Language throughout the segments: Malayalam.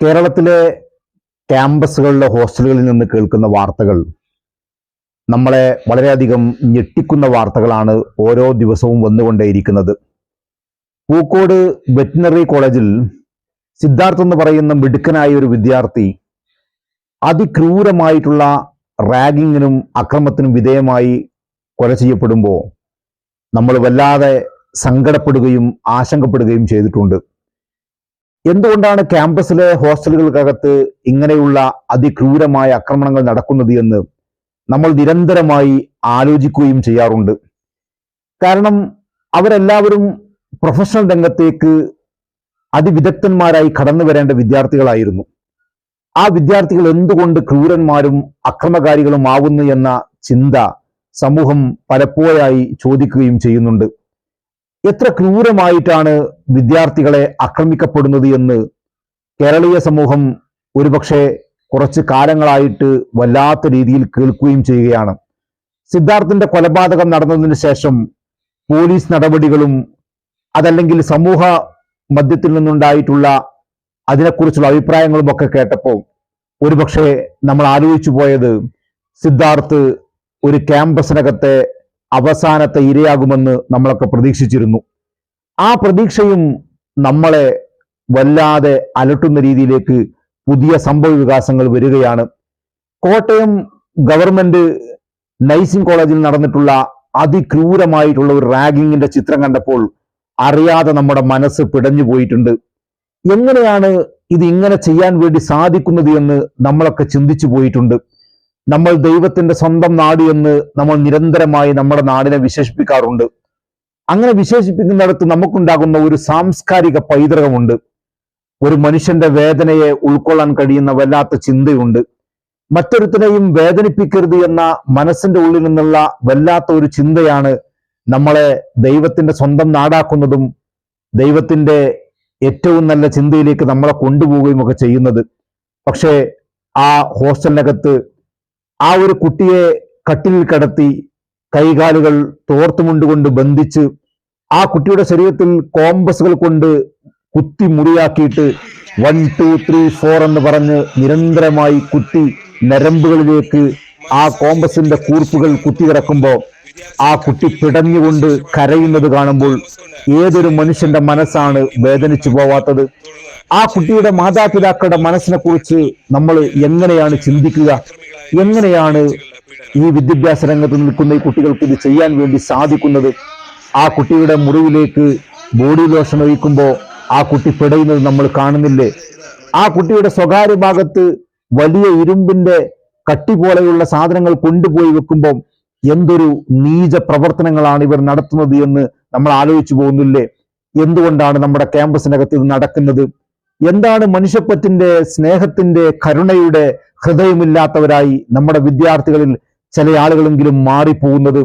കേരളത്തിലെ ക്യാമ്പസുകളിലെ ഹോസ്റ്റലുകളിൽ നിന്ന് കേൾക്കുന്ന വാർത്തകൾ നമ്മളെ വളരെയധികം ഞെട്ടിക്കുന്ന വാർത്തകളാണ് ഓരോ ദിവസവും വന്നുകൊണ്ടേയിരിക്കുന്നത്. പൂക്കോട് വെറ്റിനറി കോളേജിൽ സിദ്ധാർത്ഥ് എന്ന് പറയുന്ന മിടുക്കനായ ഒരു വിദ്യാർത്ഥി അതിക്രൂരമായിട്ടുള്ള റാഗിങ്ങിനും അക്രമത്തിനും വിധേയമായി കൊല ചെയ്യപ്പെടുമ്പോൾ നമ്മൾ വല്ലാതെ സങ്കടപ്പെടുകയും ആശങ്കപ്പെടുകയും ചെയ്തിട്ടുണ്ട്. എന്തുകൊണ്ടാണ് ക്യാമ്പസിലെ ഹോസ്റ്റലുകൾക്കകത്ത് ഇങ്ങനെയുള്ള അതിക്രൂരമായ ആക്രമണങ്ങൾ നടക്കുന്നത് എന്ന് നമ്മൾ നിരന്തരമായി ആലോചിക്കുകയും ചെയ്യാറുണ്ട്. കാരണം അവരെല്ലാവരും പ്രൊഫഷണൽ രംഗത്തേക്ക് അതിവിദഗ്ധന്മാരായി കടന്നു വരേണ്ട വിദ്യാർത്ഥികളായിരുന്നു. ആ വിദ്യാർത്ഥികൾ എന്തുകൊണ്ട് ക്രൂരന്മാരും അക്രമകാരികളും ആവുന്നു എന്ന ചിന്ത സമൂഹം പലപ്പോഴായി ചോദിക്കുകയും ചെയ്യുന്നുണ്ട്. എത്ര ക്രൂരമായിട്ടാണ് വിദ്യാർത്ഥികളെ ആക്രമിക്കപ്പെടുന്നത് എന്ന് കേരളീയ സമൂഹം ഒരുപക്ഷെ കുറച്ച് കാലങ്ങളായിട്ട് വല്ലാത്ത രീതിയിൽ കേൾക്കുകയും ചെയ്യുകയാണ്. സിദ്ധാർത്ഥിന്റെ കൊലപാതകം നടന്നതിന് ശേഷം പോലീസ് നടപടികളും അതല്ലെങ്കിൽ സമൂഹ മധ്യത്തിൽ നിന്നുണ്ടായിട്ടുള്ള അതിനെക്കുറിച്ചുള്ള അഭിപ്രായങ്ങളും ഒക്കെ കേട്ടപ്പോൾ ഒരുപക്ഷെ നമ്മൾ ആലോചിച്ചു പോയത് സിദ്ധാർത്ഥ് ഒരു ക്യാമ്പസിനകത്തെ അവസാനത്തെ ഇരയാകുമെന്ന് നമ്മളൊക്കെ പ്രതീക്ഷിച്ചിരുന്നു. ആ പ്രതീക്ഷയും നമ്മളെ വല്ലാതെ അലട്ടുന്ന രീതിയിലേക്ക് പുതിയ സംഭവ വികാസങ്ങൾ വരികയാണ്. കോട്ടയം ഗവൺമെന്റ് നഴ്സിംഗ് കോളേജിൽ നടന്നിട്ടുള്ള അതിക്രൂരമായിട്ടുള്ള ഒരു റാഗിങ്ങിന്റെ ചിത്രം കണ്ടപ്പോൾ അറിയാതെ നമ്മുടെ മനസ്സ് പിടഞ്ഞു പോയിട്ടുണ്ട്. എങ്ങനെയാണ് ഇത് ഇങ്ങനെ ചെയ്യാൻ വേണ്ടി സാധിക്കുന്നത് എന്ന് നമ്മളൊക്കെ ചിന്തിച്ചു പോയിട്ടുണ്ട്. നമ്മൾ ദൈവത്തിന്റെ സ്വന്തം നാട് എന്ന് നമ്മൾ നിരന്തരമായി നമ്മുടെ നാടിനെ വിശേഷിപ്പിക്കാറുണ്ട്. അങ്ങനെ വിശേഷിപ്പിക്കുന്നിടത്ത് നമുക്കുണ്ടാകുന്ന ഒരു സാംസ്കാരിക പൈതൃകമുണ്ട്. ഒരു മനുഷ്യന്റെ വേദനയെ ഉൾക്കൊള്ളാൻ കഴിയുന്ന വല്ലാത്ത ചിന്തയുണ്ട്. മറ്റൊരുത്തിനെയും വേദനിപ്പിക്കരുത് എന്ന മനസ്സിന്റെ ഉള്ളിൽ നിന്നുള്ള വല്ലാത്ത ഒരു ചിന്തയാണ് നമ്മളെ ദൈവത്തിന്റെ സ്വന്തം നാടാക്കുന്നതും ദൈവത്തിന്റെ ഏറ്റവും നല്ല ചിന്തയിലേക്ക് നമ്മളെ കൊണ്ടുപോവുകയും ഒക്കെ ചെയ്യുന്നത്. പക്ഷേ ആ ഹോസ്റ്റലിനകത്ത് ആ ഒരു കുട്ടിയെ കട്ടിലിൽ കിടത്തി കൈകാലുകൾ തോർത്തുമുണ്ടുകൊണ്ട് ബന്ധിച്ച് ആ കുട്ടിയുടെ ശരീരത്തിൽ കോമ്പസുകൾ കൊണ്ട് കുത്തി മുറിയാക്കിയിട്ട് വൺ ടു ത്രീ ഫോർ എന്ന് പറഞ്ഞ് നിരന്തരമായി കുത്തി നരമ്പുകളിലേക്ക് ആ കോമ്പസിന്റെ കൂർപ്പുകൾ കുത്തി കിടക്കുമ്പോൾ ആ കുട്ടി പിടഞ്ഞുകൊണ്ട് കരയുന്നത് കാണുമ്പോൾ ഏതൊരു മനുഷ്യന്റെ മനസ്സാണ് വേദനിച്ചു പോവാത്തത്? ആ കുട്ടിയുടെ മാതാപിതാക്കളുടെ മനസ്സിനെ കുറിച്ച് നമ്മൾ എങ്ങനെയാണ് ചിന്തിക്കുക? എങ്ങനെയാണ് ഈ വിദ്യാഭ്യാസ രംഗത്ത് നിൽക്കുന്ന ഈ കുട്ടികൾക്ക് ഇത് ചെയ്യാൻ വേണ്ടി സാധിക്കുന്നത്? ആ കുട്ടിയുടെ മുറിവിലേക്ക് ബോഡി ലോഷൻ ഒഴിക്കുമ്പോൾ ആ കുട്ടി പിടയുന്നത് നമ്മൾ കാണുന്നില്ലേ? ആ കുട്ടിയുടെ സ്വകാര്യ ഭാഗത്ത് വലിയ ഇരുമ്പിന്റെ കട്ടി പോലെയുള്ള സാധനങ്ങൾ കൊണ്ടുപോയി വെക്കുമ്പോൾ എന്തൊരു നീച പ്രവർത്തനങ്ങളാണ് ഇവർ നടത്തുന്നത് എന്ന് നമ്മൾ ആലോചിച്ചു പോകുന്നില്ലേ? എന്തുകൊണ്ടാണ് നമ്മുടെ ക്യാമ്പസിനകത്ത് ഇത് നടക്കുന്നത്? എന്താണ് മനുഷ്യപ്പറ്റിന്റെ സ്നേഹത്തിന്റെ കരുണയുടെ ഹൃദയമില്ലാത്തവരായി നമ്മുടെ വിദ്യാർത്ഥികളിൽ ചില ആളുകളെങ്കിലും മാറിപ്പോകുന്നത്?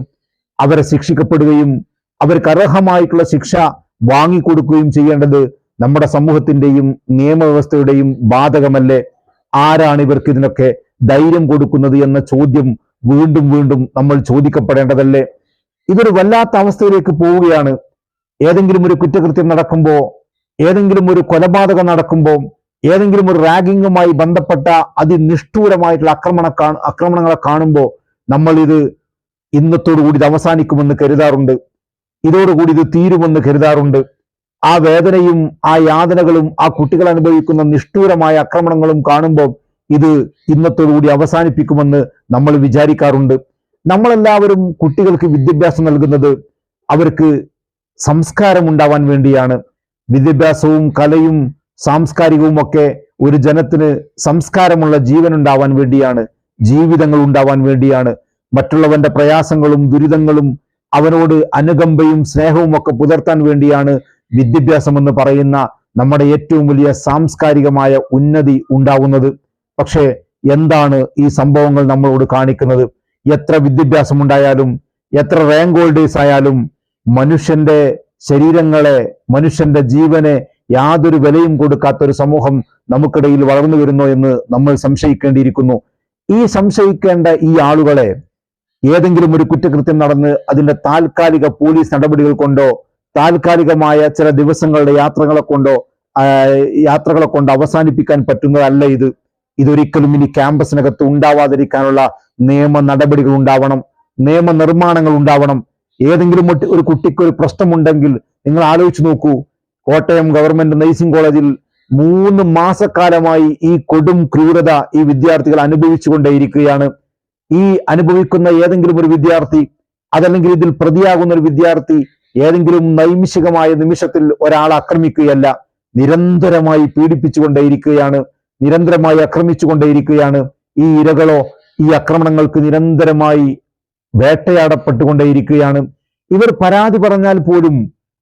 അവരെ ശിക്ഷിക്കപ്പെടുകയും അവർക്ക് അർഹമായിട്ടുള്ള ശിക്ഷ വാങ്ങിക്കൊടുക്കുകയും ചെയ്യേണ്ടത് നമ്മുടെ സമൂഹത്തിന്റെയും നിയമവ്യവസ്ഥയുടെയും ബാധകമല്ലേ? ആരാണ് ഇവർക്ക് ഇതിനൊക്കെ ധൈര്യം കൊടുക്കുന്നത് എന്ന ചോദ്യം വീണ്ടും വീണ്ടും നമ്മൾ ചോദിക്കപ്പെടേണ്ടതല്ലേ? ഇതൊരു വല്ലാത്ത അവസ്ഥയിലേക്ക് പോവുകയാണ്. ഏതെങ്കിലും ഒരു കുറ്റകൃത്യം നടക്കുമ്പോൾ ഏതെങ്കിലും ഒരു കൊലപാതകം നടക്കുമ്പോൾ ഏതെങ്കിലും ഒരു റാഗിങ്ങുമായി ബന്ധപ്പെട്ട അതിനിഷ്ഠൂരമായിട്ടുള്ള ആക്രമണ ആക്രമണങ്ങളെ കാണുമ്പോൾ നമ്മൾ ഇത് ഇന്നത്തോടുകൂടി ഇത് അവസാനിക്കുമെന്ന് കരുതാറുണ്ട്. ഇതോടുകൂടി ഇത് തീരുമെന്ന് കരുതാറുണ്ട്. ആ വേദനയും ആ യാതനകളും ആ കുട്ടികൾ അനുഭവിക്കുന്ന നിഷ്ഠൂരമായ ആക്രമണങ്ങളും കാണുമ്പോൾ ഇത് ഇന്നത്തോടുകൂടി അവസാനിപ്പിക്കുമെന്ന് നമ്മൾ വിചാരിക്കാറുണ്ട്. നമ്മളെല്ലാവരും കുട്ടികൾക്ക് വിദ്യാഭ്യാസം നൽകുന്നത് അവർക്ക് സംസ്കാരം ഉണ്ടാവാൻ വേണ്ടിയാണ്. വിദ്യാഭ്യാസവും കലയും സാംസ്കാരികവും ഒക്കെ ഒരു ജനത്തിന് സംസ്കാരമുള്ള ജീവൻ ഉണ്ടാവാൻ വേണ്ടിയാണ് ജീവിതങ്ങൾ ഉണ്ടാവാൻ വേണ്ടിയാണ്. മറ്റുള്ളവന്റെ പ്രയാസങ്ങളും ദുരിതങ്ങളും അവനോട് അനുകമ്പയും സ്നേഹവും ഒക്കെ പുലർത്താൻ വേണ്ടിയാണ് വിദ്യാഭ്യാസം എന്ന് പറയുന്ന നമ്മുടെ ഏറ്റവും വലിയ സാംസ്കാരികമായ ഉന്നതി ഉണ്ടാവുന്നത്. പക്ഷേ എന്താണ് ഈ സംഭവങ്ങൾ നമ്മളോട് കാണിക്കുന്നത്? എത്ര വിദ്യാഭ്യാസം ഉണ്ടായാലും എത്ര റാങ്ക് ഹോൾഡേഴ്സ് ആയാലും മനുഷ്യന്റെ ശരീരങ്ങളെ മനുഷ്യന്റെ ജീവനെ യാതൊരു വിലയും കൊടുക്കാത്ത ഒരു സമൂഹം നമുക്കിടയിൽ വളർന്നു വരുന്നു എന്ന് നമ്മൾ സംശയിക്കേണ്ടിയിരിക്കുന്നു. ഈ സംശയിക്കേണ്ട ഈ ആളുകളെ ഏതെങ്കിലും ഒരു കുറ്റകൃത്യം നടന്ന് അതിന്റെ താൽക്കാലിക പോലീസ് നടപടികൾ കൊണ്ടോ താൽക്കാലികമായ ചില ദിവസങ്ങളുടെ യാത്രകളെ കൊണ്ടോ യാത്രകളെ കൊണ്ട് അവസാനിപ്പിക്കാൻ പറ്റുന്നതല്ല ഇത്. ഇതൊരിക്കലും ഇനി ക്യാമ്പസിനകത്ത് ഉണ്ടാവാതിരിക്കാനുള്ള നിയമ നടപടികൾ ഉണ്ടാവണം നിയമ നിർമ്മാണങ്ങൾ ഉണ്ടാവണം ഏതെങ്കിലും ഒരു- കുട്ടിക്ക് ഒരു പ്രശ്നമുണ്ടെങ്കിൽ നിങ്ങൾ ആലോചിച്ചു നോക്കൂ. കോട്ടയം ഗവൺമെന്റ് നഴ്സിംഗ് കോളേജിൽ മൂന്ന് മാസക്കാലമായി ഈ കൊടും ക്രൂരത ഈ വിദ്യാർത്ഥികൾ അനുഭവിച്ചുകൊണ്ടേയിരിക്കുകയാണ്. ഈ അനുഭവിക്കുന്ന ഏതെങ്കിലും ഒരു വിദ്യാർത്ഥി അതല്ലെങ്കിൽ ഇതിൽ പ്രതിയാകുന്ന ഒരു വിദ്യാർത്ഥി ഏതെങ്കിലും നൈമിഷികമായ നിമിഷത്തിൽ ഒരാൾ ആക്രമിക്കുകയല്ല നിരന്തരമായി പീഡിപ്പിച്ചുകൊണ്ടേയിരിക്കുകയാണ് നിരന്തരമായി ആക്രമിച്ചുകൊണ്ടേയിരിക്കുകയാണ്. ഈ ഇരകളോ ഈ ആക്രമണങ്ങൾക്ക് നിരന്തരമായി വേട്ടയാടപ്പെട്ടുകൊണ്ടേയിരിക്കുകയാണ്. ഇവർ പരാതി പറഞ്ഞാൽ പോലും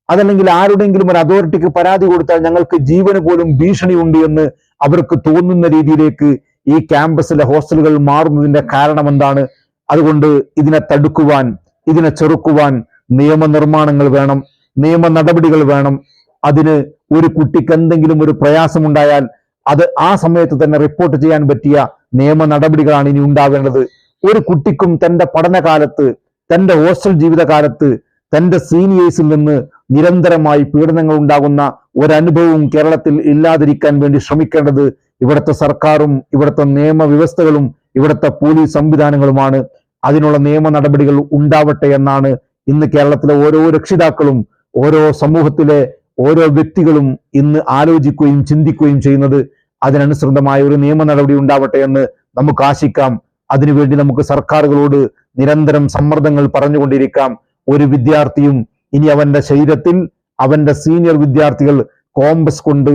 അതല്ലെങ്കിൽ ആരുടെങ്കിലും ഒരു അതോറിറ്റിക്ക് പരാതി കൊടുത്താൽ ഞങ്ങൾക്ക് ജീവന് പോലും ഭീഷണിയുണ്ട് എന്ന് അവർക്ക് തോന്നുന്ന രീതിയിലേക്ക് ഈ ക്യാമ്പസിലെ ഹോസ്റ്റലുകൾ മാറുന്നതിന്റെ കാരണം എന്താണ് അതുകൊണ്ട് ഇതിനെ തടുക്കുവാൻ ഇതിനെ ചെറുക്കുവാൻ നിയമനിർമ്മാണങ്ങൾ വേണം നിയമ നടപടികൾ വേണം. അതിന് ഒരു കുട്ടിക്ക് എന്തെങ്കിലും ഒരു പ്രയാസമുണ്ടായാൽ അത് ആ സമയത്ത് തന്നെ റിപ്പോർട്ട് ചെയ്യാൻ പറ്റിയ നിയമ നടപടികളാണ് ഇനി ഉണ്ടാവേണ്ടത്. ഒരു കുട്ടിക്കും തന്റെ പഠനകാലത്ത് തന്റെ ഹോസ്റ്റൽ ജീവിതകാലത്ത് തന്റെ സീനിയേഴ്സിൽ നിന്ന് നിരന്തരമായി പീഡനങ്ങൾ ഉണ്ടാകുന്ന ഒരനുഭവവും കേരളത്തിൽ ഇല്ലാതിരിക്കാൻ വേണ്ടി ശ്രമിക്കേണ്ടത് ഇവിടുത്തെ സർക്കാരും ഇവിടുത്തെ നിയമവ്യവസ്ഥകളും ഇവിടുത്തെ പോലീസ് സംവിധാനങ്ങളുമാണ്. അതിനുള്ള നിയമ നടപടികൾ ഉണ്ടാവട്ടെ എന്നാണ് ഇന്ന് കേരളത്തിലെ ഓരോ രക്ഷിതാക്കളും ഓരോ സമൂഹത്തിലെ ഓരോ വ്യക്തികളും ഇന്ന് ആലോചിക്കുകയും ചിന്തിക്കുകയും ചെയ്യുന്നത്. അതിനനുസൃതമായ ഒരു നിയമ നടപടി ഉണ്ടാവട്ടെ എന്ന് നമുക്ക് ആശിക്കാം. അതിനുവേണ്ടി നമുക്ക് സർക്കാരുകളോട് നിരന്തരം സമ്മർദ്ദങ്ങൾ പറഞ്ഞുകൊണ്ടിരിക്കാം. ഒരു വിദ്യാർത്ഥിയും ഇനി അവന്റെ ശരീരത്തിൽ അവന്റെ സീനിയർ വിദ്യാർത്ഥികൾ കോമ്പസ് കൊണ്ട്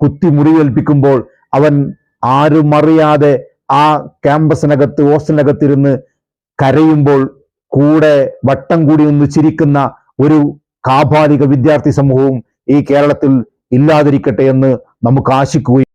കുത്തി മുറിവേൽപ്പിക്കുമ്പോൾ അവൻ ആരും അറിയാതെ ആ ക്യാമ്പസിനകത്ത് ഹോസ്റ്റലിനകത്തിരുന്ന് കരയുമ്പോൾ കൂടെ വട്ടം കൂടി ഒന്ന് ചിരിക്കുന്ന ഒരു കാപാലിക വിദ്യാർത്ഥി സമൂഹവും ഈ കേരളത്തിൽ ഇല്ലാതിരിക്കട്ടെ എന്ന് നമുക്ക് ആശിക്കുകയും